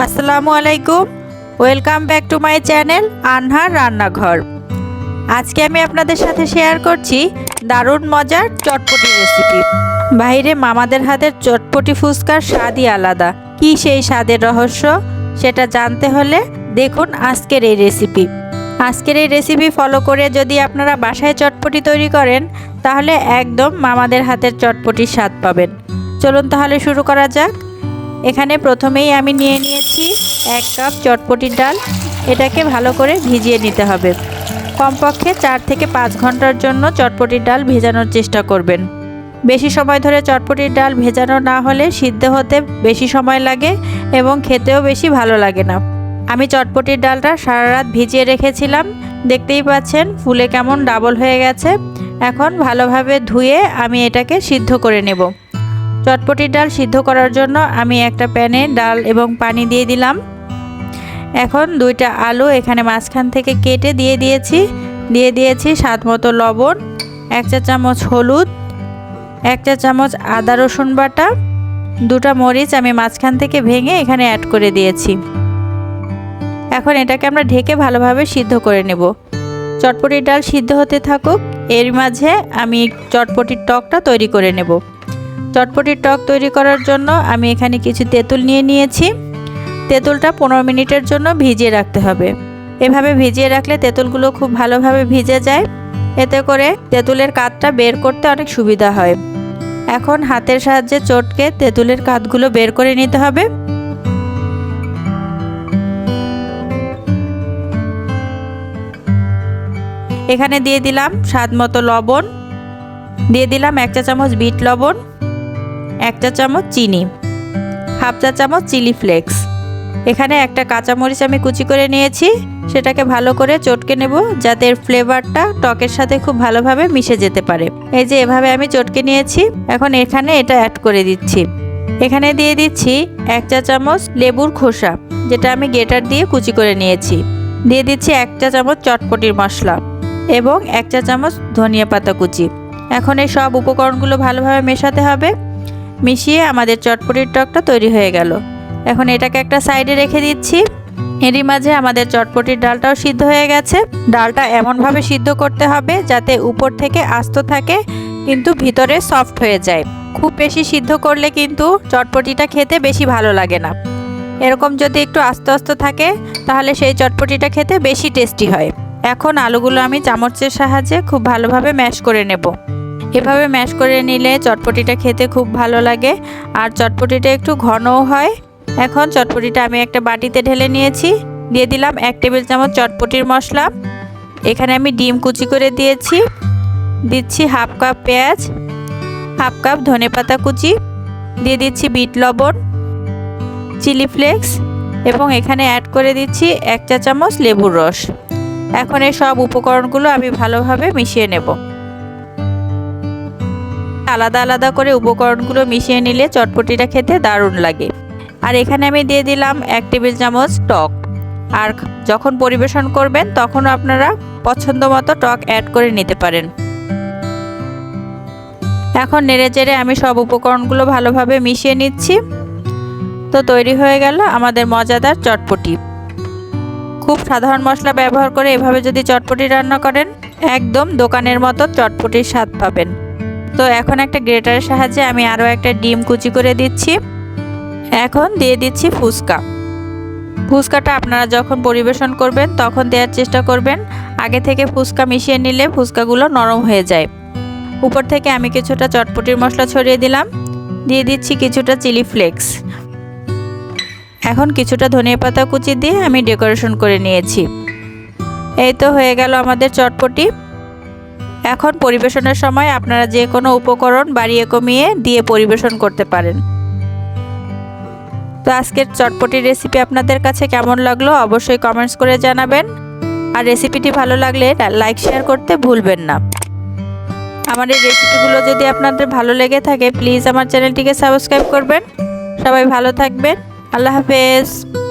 আসসালামু আলাইকুম। Welcome back to my channel Anhar রান্নাঘর আজকে আমি আপনাদের সাথে শেয়ার করছি দারুণ মজার চটপটি রেসিপি বাইরে মামাদের হাতের চটপটি ফুচকার স্বাদই আলাদা। কি সেই স্বাদের রহস্য? সেটা জানতে হলে দেখুন আজকের এই রেসিপি আজকের এই রেসিপি ফলো করে যদি আপনারা বাসায় চটপটি তৈরি করেন, তাহলে একদম মামাদের হাতের চটপটির স্বাদ পাবেন। চলুন তাহলে শুরু করা যাক। এখানে প্রথমেই আমি নিয়ে নিয়েছি এক কাপ চটপটির ডাল। এটাকে ভালো করে ভিজিয়ে নিতে হবে। কমপক্ষে চার থেকে পাঁচ ঘণ্টার জন্য চটপটির ডাল ভেজানোর চেষ্টা করবেন। বেশি সময় ধরে চটপটির ডাল ভেজানো না হলে সিদ্ধ হতে বেশি সময় লাগে এবং খেতেও বেশি ভালো লাগে না। আমি চটপটির ডালটা সারা রাত ভিজিয়ে রেখেছিলাম। দেখতেই পাচ্ছেন, ফুলে কেমন ডাবল হয়ে গেছে। এখন ভালোভাবে ধুয়ে আমি এটাকে সিদ্ধ করে নেব। চটপটির ডাল সিদ্ধ করার জন্য আমি একটা প্যানে ডাল এবং পানি দিয়ে দিলাম। এখন দুইটা আলু এখানে মাঝখান থেকে কেটে দিয়ে দিয়েছি। দিয়ে দিয়েছি স্বাদ মতো লবণ, এক চা চামচ হলুদ, এক চা চামচ আদা রসুন বাটা, দুটা মরিচ আমি মাঝখান থেকে ভেঙে এখানে অ্যাড করে দিয়েছি। এখন এটাকে আমরা ঢেকে ভালোভাবে সিদ্ধ করে নেব। চটপটির ডাল সিদ্ধ হতে থাকুক, এর মাঝে আমি চটপটির টকটা তৈরি করে নেব। চটপটির টক তৈরি করার জন্য আমি এখানে কিছু তেঁতুল নিয়ে নিয়েছি। তেঁতুলটা পনেরো মিনিটের জন্য ভিজিয়ে রাখতে হবে। এভাবে ভিজিয়ে রাখলে তেঁতুলগুলো খুব ভালোভাবে ভিজে যায়। এতে করে তেঁতুলের কাতটা বের করতে অনেক সুবিধা হয়। এখন হাতের সাহায্যে চটকে তেঁতুলের কাতগুলো বের করে নিতে হবে। এখানে দিয়ে দিলাম স্বাদ মতো লবণ। দিয়ে দিলাম এক চা চামচ বিট লবণ। এক চা চামচ চিনি, হাফ চা চামচ চিলি ফ্লেক্স। এখানে একটা কাঁচামরিচ আমি কুচি করে নিয়েছি, সেটাকে ভালো করে চটকে নেব যাতে এর ফ্লেভারটা টকের সাথে খুব ভালোভাবে মিশে যেতে পারে। এই যে এভাবে আমি চটকে নিয়েছি, এখন এখানে এটা অ্যাড করে দিচ্ছি। এখানে দিয়ে দিচ্ছি এক চা চামচ লেবুর খোসা, যেটা আমি গেটার দিয়ে কুচি করে নিয়েছি। দিয়ে দিচ্ছি এক চা চামচ চটপটির মশলা এবং এক চা চামচ ধনিয়া পাতা কুচি। এখন এই সব উপকরণগুলো ভালোভাবে মেশাতে হবে। মিশিয়ে আমাদের চটপটির টকটা তৈরি হয়ে গেল। এখন এটাকে একটা সাইডে রেখে দিচ্ছি। এরই মাঝে আমাদের চটপটির ডালটাও সিদ্ধ হয়ে গেছে। ডালটা এমনভাবে সিদ্ধ করতে হবে যাতে উপর থেকে আস্ত থাকে, কিন্তু ভিতরে সফট হয়ে যায়। খুব বেশি সিদ্ধ করলে কিন্তু চটপটিটা খেতে বেশি ভালো লাগে না। এরকম যদি একটু আস্তে আস্তে থাকে, তাহলে সেই চটপটিটা খেতে বেশি টেস্টি হয়। এখন আলুগুলো আমি চামচের সাহায্যে খুব ভালোভাবে ম্যাশ করে নেব। এভাবে ম্যাশ করে নিলে চটপটিটা খেতে খুব ভালো লাগে। আর চটপটিটা একটু ঘনও হয়। এখন চটপটিটা আমি একটা বাটিতে ঢেলে নিয়েছি। দিয়ে দিলাম এক টেবিল চামচ চটপটির মশলা। এখানে আমি ডিম কুচি করে দিয়েছি। দিচ্ছি হাফ কাপ পেঁয়াজ, হাফ কাপ ধনেপাতা কুচি, দিয়ে দিচ্ছি বিট লবণ, চিলি ফ্লেক্স এবং এখানে অ্যাড করে দিচ্ছি এক চা চামচ লেবুর রস। এখন এই সব উপকরণগুলো আমি ভালোভাবে মিশিয়ে নেব। আলাদা আলাদা করে উপকরণগুলো মিশিয়ে নিলে চটপটিটা খেতে দারুণ লাগে। আর এখানে আমি দিয়ে দিলাম এক টেবিল চামচ টক। আর যখন পরিবেশন করবেন তখন আপনারা পছন্দ মতো টক অ্যাড করে নিতে পারেন। এখন নেড়ে চেড়ে আমি সব উপকরণগুলো ভালোভাবে মিশিয়ে নিচ্ছি। তো তৈরি হয়ে গেল আমাদের মজাদার চটপটি। খুব সাধারণ মশলা ব্যবহার করে এভাবে যদি চটপটি রান্না করেন, একদম দোকানের মতো চটপটির স্বাদ পাবেন। তো এখন একটা গ্রেটারের সাহায্যে আমি আরও একটা ডিম কুচি করে দিচ্ছি। এখন দিয়ে দিচ্ছি ফুচকা। ফুচকাটা আপনারা যখন পরিবেশন করবেন, তখন দেওয়ার চেষ্টা করবেন। আগে থেকে ফুচকা মিশিয়ে নিলে ফুচকাগুলো নরম হয়ে যায়। উপর থেকে আমি কিছুটা চটপটির মশলা ছড়িয়ে দিলাম। দিয়ে দিচ্ছি কিছুটা চিলি ফ্লেক্স। এখন কিছুটা ধনিয়া পাতা কুচি দিয়ে আমি ডেকোরেশন করে নিয়েছি। এই তো হয়ে গেল আমাদের চটপটি। এখন পরিবেশনের সময় আপনারা যে কোনো উপকরণ বাড়িয়ে কমিয়ে দিয়ে পরিবেশন করতে পারেন। তো আজকের চটপটির রেসিপি আপনাদের কাছে কেমন লাগল অবশ্যই কমেন্টস করে জানাবেন। আর রেসিপিটি ভালো লাগলে লাইক শেয়ার করতে ভুলবেন না। আমার এই রেসিপিগুলো যদি আপনাদের ভালো লেগে থাকে প্লিজ আমার চ্যানেলটিকে সাবস্ক্রাইব করবেন। সবাই ভালো থাকবেন। আল্লাহ হাফেজ।